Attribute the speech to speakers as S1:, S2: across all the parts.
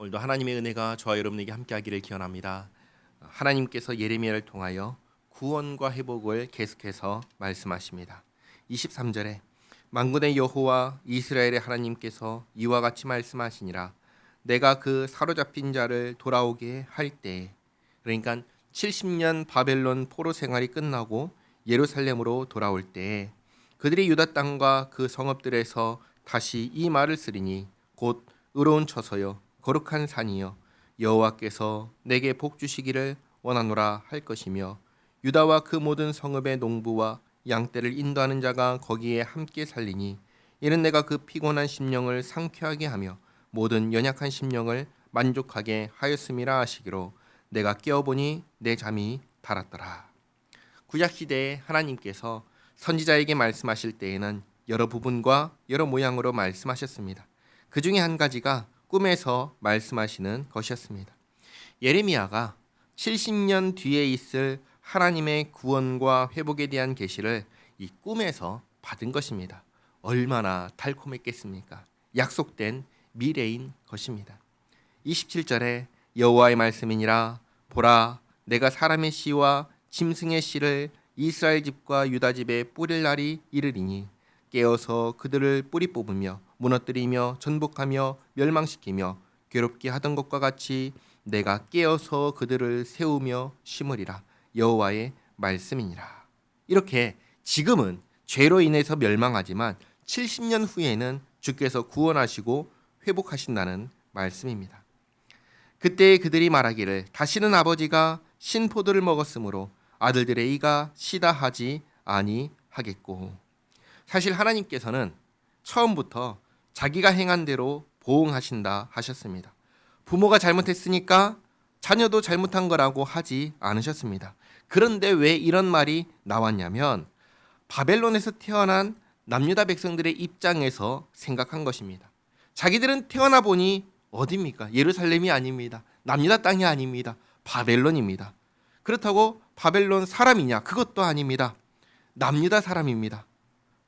S1: 오늘도 하나님의 은혜가 저와 여러분에게 함께하기를 기원합니다. 하나님께서 예레미야를 통하여 구원과 회복을 계속해서 말씀하십니다. 23절에 만군의 여호와 이스라엘의 하나님께서 이와 같이 말씀하시니라 내가 그 사로잡힌 자를 돌아오게 할때 그러니까 70년 바벨론 포로 생활이 끝나고 예루살렘으로 돌아올 때 그들이 유다 땅과 그 성읍들에서 다시 이 말을 쓰리니 곧 의로운 처소여 거룩한 산이여 여호와께서 내게 복 주시기를 원하노라 할 것이며 유다와 그 모든 성읍의 농부와 양떼를 인도하는 자가 거기에 함께 살리니 이는 내가 그 피곤한 심령을 상쾌하게 하며 모든 연약한 심령을 만족하게 하였음이라 하시기로 내가 깨어보니 내 잠이 달았더라. 구약 시대에 하나님께서 선지자에게 말씀하실 때에는 여러 부분과 여러 모양으로 말씀하셨습니다. 그 중에 한 가지가 꿈에서 말씀하시는 것이었습니다. 예레미야가 70년 뒤에 있을 하나님의 구원과 회복에 대한 계시를 이 꿈에서 받은 것입니다. 얼마나 달콤했겠습니까? 약속된 미래인 것입니다. 27절에 여호와의 말씀이니라 보라 내가 사람의 씨와 짐승의 씨를 이스라엘 집과 유다 집에 뿌릴 날이 이르리니 깨어서 그들을 뿌리 뽑으며 무너뜨리며 전복하며 멸망시키며 괴롭게 하던 것과 같이 내가 깨어서 그들을 세우며 심으리라 여호와의 말씀이니라. 이렇게 지금은 죄로 인해서 멸망하지만 70년 후에는 주께서 구원하시고 회복하신다는 말씀입니다. 그때 그들이 말하기를 다시는 아버지가 신포도를 먹었으므로 아들들의 이가 시다 하지 아니하겠고 사실 하나님께서는 처음부터 자기가 행한 대로 보응하신다 하셨습니다. 부모가 잘못했으니까 자녀도 잘못한 거라고 하지 않으셨습니다. 그런데 왜 이런 말이 나왔냐면 바벨론에서 태어난 남유다 백성들의 입장에서 생각한 것입니다. 자기들은 태어나 보니 어디입니까? 예루살렘이 아닙니다. 남유다 땅이 아닙니다. 바벨론입니다. 그렇다고 바벨론 사람이냐? 그것도 아닙니다. 남유다 사람입니다.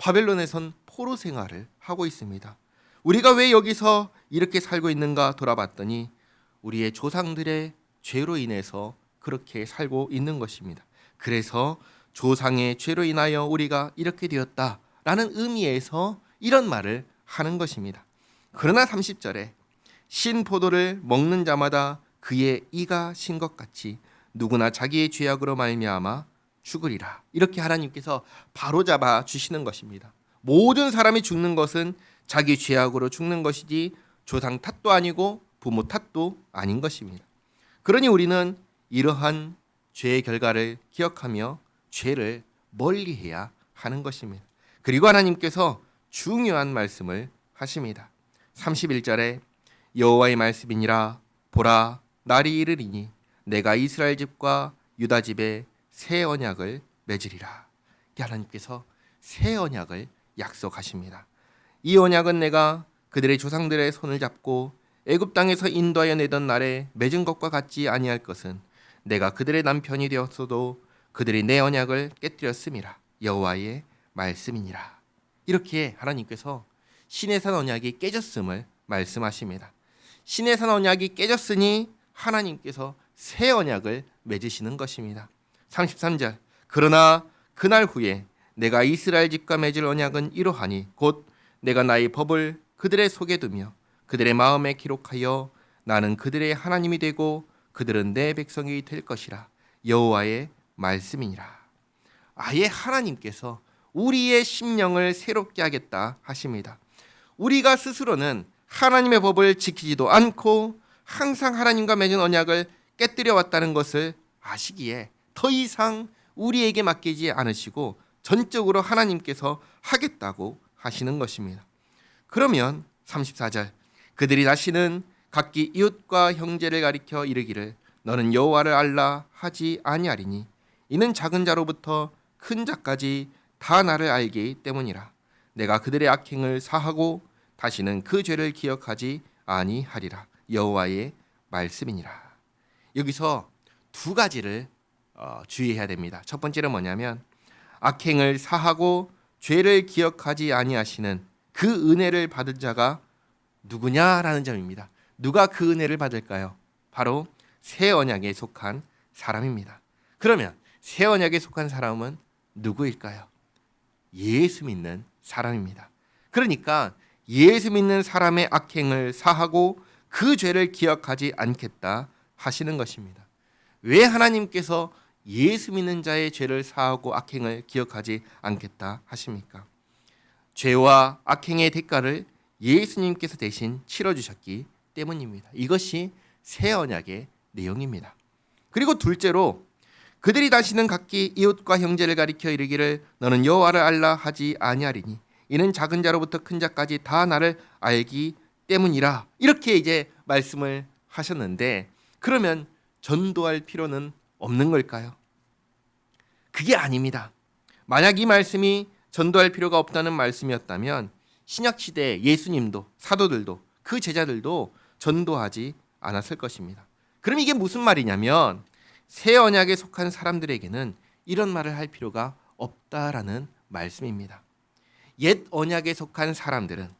S1: 바벨론에선 포로 생활을 하고 있습니다. 우리가 왜 여기서 이렇게 살고 있는가 돌아봤더니 우리의 조상들의 죄로 인해서 그렇게 살고 있는 것입니다. 그래서 조상의 죄로 인하여 우리가 이렇게 되었다라는 의미에서 이런 말을 하는 것입니다. 그러나 30절에 신 포도를 먹는 자마다 그의 이가 신 것 같이 누구나 자기의 죄악으로 말미암아 죽으리라. 이렇게 하나님께서 바로 잡아 주시는 것입니다. 모든 사람이 죽는 것은 자기 죄악으로 죽는 것이지 조상 탓도 아니고 부모 탓도 아닌 것입니다. 그러니 우리는 이러한 죄의 결과를 기억하며 죄를 멀리해야 하는 것입니다. 그리고 하나님께서 중요한 말씀을 하십니다. 31절에 여호와의 말씀이니라 보라 날이 이르리니 내가 이스라엘 집과 유다 집에 새 언약을 맺으리라. 하나님께서 새 언약을 약속하십니다. 이 언약은 내가 그들의 조상들의 손을 잡고 애굽 땅에서 인도하여 내던 날에 맺은 것과 같지 아니할 것은 내가 그들의 남편이 되었어도 그들이 내 언약을 깨뜨렸음이라 여호와의 말씀이니라. 이렇게 하나님께서 신의 산 언약이 깨졌음을 말씀하십니다. 신의 산 언약이 깨졌으니 하나님께서 새 언약을 맺으시는 것입니다. 33절 그러나 그날 후에 내가 이스라엘 집과 맺을 언약은 이러하니 곧 내가 나의 법을 그들의 속에 두며 그들의 마음에 기록하여 나는 그들의 하나님이 되고 그들은 내 백성이 될 것이라 여호와의 말씀이니라. 아예 하나님께서 우리의 심령을 새롭게 하겠다 하십니다. 우리가 스스로는 하나님의 법을 지키지도 않고 항상 하나님과 맺은 언약을 깨뜨려 왔다는 것을 아시기에 더 이상 우리에게 맡기지 않으시고 전적으로 하나님께서 하겠다고 하시는 것입니다. 그러면 34절 그들이 다시는 각기 이웃과 형제를 가리켜 이르기를 너는 여호와를 알라 하지 아니하리니 이는 작은 자로부터 큰 자까지 다 나를 알기 때문이라. 내가 그들의 악행을 사하고 다시는 그 죄를 기억하지 아니하리라. 여호와의 말씀이니라. 여기서 두 가지를 어, 주의해야 됩니다. 첫 번째는 뭐냐면 악행을 사하고 죄를 기억하지 아니하시는 그 은혜를 받은 자가 누구냐라는 점입니다. 누가 그 은혜를 받을까요? 바로 새 언약에 속한 사람입니다. 그러면 새 언약에 속한 사람은 누구일까요? 예수 믿는 사람입니다. 그러니까 예수 믿는 사람의 악행을 사하고 그 죄를 기억하지 않겠다 하시는 것입니다. 왜 하나님께서 예수 믿는 자의 죄를 사하고 악행을 기억하지 않겠다 하십니까? 죄와 악행의 대가를 예수님께서 대신 치러 주셨기 때문입니다. 이것이 새 언약의 내용입니다. 그리고 둘째로 그들이 다시는 각기 이웃과 형제를 가리켜 이르기를 너는 여호와를 알라 하지 아니하리니 이는 작은 자로부터 큰 자까지 다 나를 알기 때문이라 이렇게 이제 말씀을 하셨는데 그러면 전도할 필요는 없는 걸까요? 그게 아닙니다. 만약 이 말씀이 전도할 필요가 없다는 말씀이었다면 신약 시대 예수님도 사도들도 그 제자들도 전도하지 않았을 것입니다. 그럼 이게 무슨 말이냐면 새 언약에 속한 사람들에게는 이런 말을 할 필요가 없다라는 말씀입니다. 옛 언약에 속한 사람들은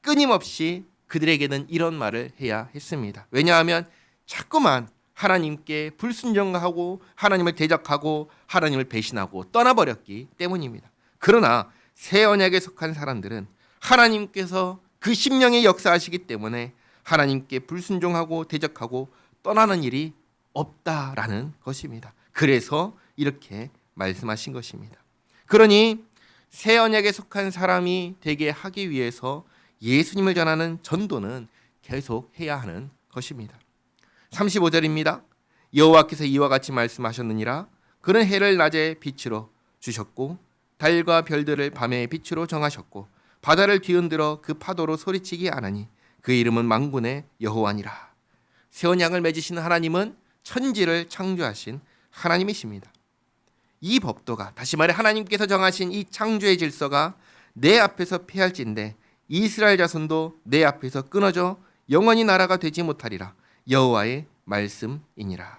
S1: 끊임없이 그들에게는 이런 말을 해야 했습니다. 왜냐하면 자꾸만 하나님께 불순종하고 하나님을 대적하고 하나님을 배신하고 떠나버렸기 때문입니다. 그러나 새 언약에 속한 사람들은 하나님께서 그 심령의 역사하시기 때문에 하나님께 불순종하고 대적하고 떠나는 일이 없다라는 것입니다. 그래서 이렇게 말씀하신 것입니다. 그러니 새 언약에 속한 사람이 되게 하기 위해서 예수님을 전하는 전도는 계속 해야 하는 것입니다. 35절입니다. 여호와께서 이와 같이 말씀하셨느니라 그는 해를 낮에 빛으로 주셨고 달과 별들을 밤에 빛으로 정하셨고 바다를 뒤흔들어 그 파도로 소리치게 하나니 그 이름은 망군의 여호와니라. 새 언약을 맺으시는 하나님은 천지를 창조하신 하나님이십니다. 이 법도가 다시 말해 하나님께서 정하신 이 창조의 질서가 내 앞에서 폐할진데 이스라엘 자손도 내 앞에서 끊어져 영원히 나라가 되지 못하리라 여호와의 말씀이니라.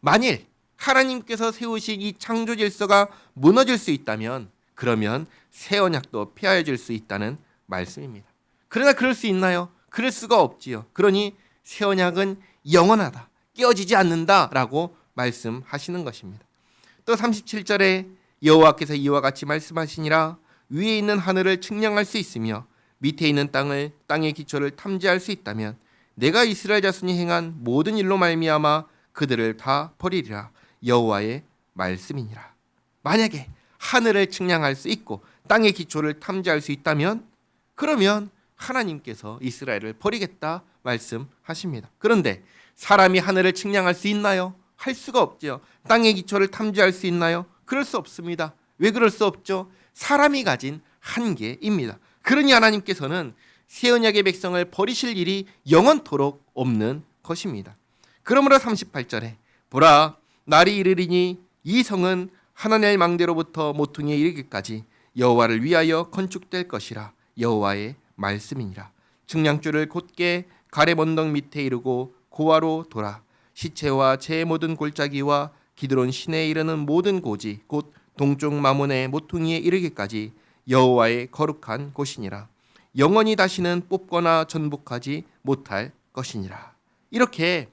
S1: 만일 하나님께서 세우신 이 창조 질서가 무너질 수 있다면 그러면 새 언약도 폐하여질 수 있다는 말씀입니다. 그러나 그럴 수 있나요? 그럴 수가 없지요. 그러니 새 언약은 영원하다. 깨어지지 않는다라고 말씀하시는 것입니다. 또 37절에 여호와께서 이와 같이 말씀하시니라 위에 있는 하늘을 측량할 수 있으며 밑에 있는 땅을 땅의 기초를 탐지할 수 있다면 내가 이스라엘 자손이 행한 모든 일로 말미암아 그들을 다 버리리라 여호와의 말씀이니라. 만약에 하늘을 측량할 수 있고 땅의 기초를 탐지할 수 있다면 그러면 하나님께서 이스라엘을 버리겠다 말씀하십니다. 그런데 사람이 하늘을 측량할 수 있나요? 할 수가 없죠. 땅의 기초를 탐지할 수 있나요? 그럴 수 없습니다. 왜 그럴 수 없죠? 사람이 가진 한계입니다. 그러니 하나님께서는 새 언약의 백성을 버리실 일이 영원토록 없는 것입니다. 그러므로 38절에 보라 날이 이르리니 이 성은 하나님의 망대로부터 모퉁이에 이르기까지 여호와를 위하여 건축될 것이라 여호와의 말씀이니라. 측량줄을 곧게 가래 언덕 밑에 이르고 고아로 돌아 시체와 제 모든 골짜기와 기드론 시내에 이르는 모든 고지 곧 동쪽 마문의 모퉁이에 이르기까지 여호와의 거룩한 곳이니라. 영원히 다시는 뽑거나 전복하지 못할 것이니라. 이렇게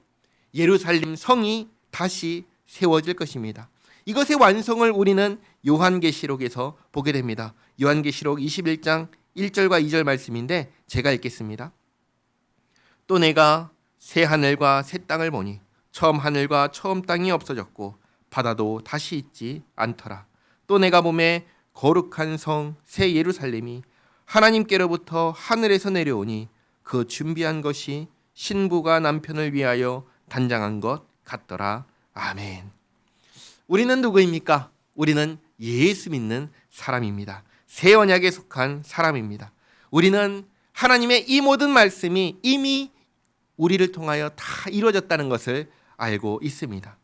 S1: 예루살렘 성이 다시 세워질 것입니다. 이것의 완성을 우리는 요한계시록에서 보게 됩니다. 요한계시록 21장 1절과 2절 말씀인데 제가 읽겠습니다. 또 내가 새 하늘과 새 땅을 보니 처음 하늘과 처음 땅이 없어졌고 바다도 다시 있지 않더라. 또 내가 몸에 거룩한 성 새 예루살렘이 하나님께로부터 하늘에서 내려오니 그 준비한 것이 신부가 남편을 위하여 단장한 것 같더라. 아멘. 우리는 누구입니까? 우리는 예수 믿는 사람입니다. 새 언약에 속한 사람입니다. 우리는 하나님의 이 모든 말씀이 이미 우리를 통하여 다 이루어졌다는 것을 알고 있습니다.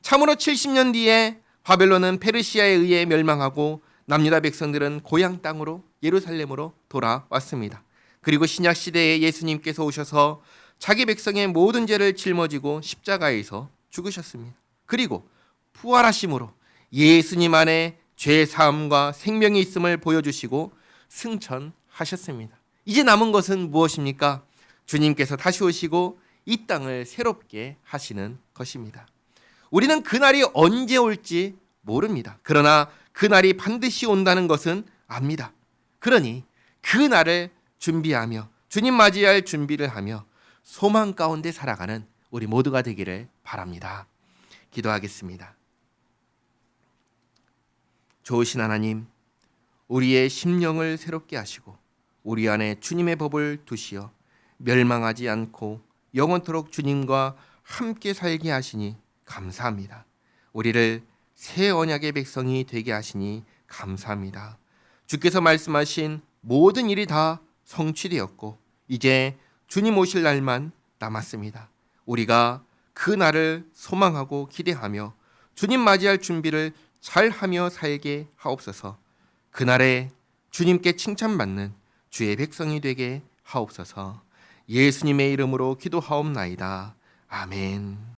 S1: 참으로 70년 뒤에 바벨론은 페르시아에 의해 멸망하고 남유다 백성들은 고향 땅으로 예루살렘으로 돌아왔습니다. 그리고 신약 시대에 예수님께서 오셔서 자기 백성의 모든 죄를 짊어지고 십자가에서 죽으셨습니다. 그리고 부활하심으로 예수님 안에 죄 사함과 생명이 있음을 보여주시고 승천하셨습니다. 이제 남은 것은 무엇입니까? 주님께서 다시 오시고 이 땅을 새롭게 하시는 것입니다. 우리는 그날이 언제 올지 모릅니다. 그러나 그날이 반드시 온다는 것은 압니다. 그러니 그날을 준비하며 주님 맞이할 준비를 하며 소망 가운데 살아가는 우리 모두가 되기를 바랍니다. 기도하겠습니다. 좋으신 하나님, 우리의 심령을 새롭게 하시고 우리 안에 주님의 법을 두시어 멸망하지 않고 영원토록 주님과 함께 살게 하시니 감사합니다. 우리를 새 언약의 백성이 되게 하시니 감사합니다. 주께서 말씀하신 모든 일이 다 성취되었고 이제 주님 오실 날만 남았습니다. 우리가 그 날을 소망하고 기대하며 주님 맞이할 준비를 잘 하며 살게 하옵소서. 그날에 주님께 칭찬받는 주의 백성이 되게 하옵소서. 예수님의 이름으로 기도하옵나이다. 아멘.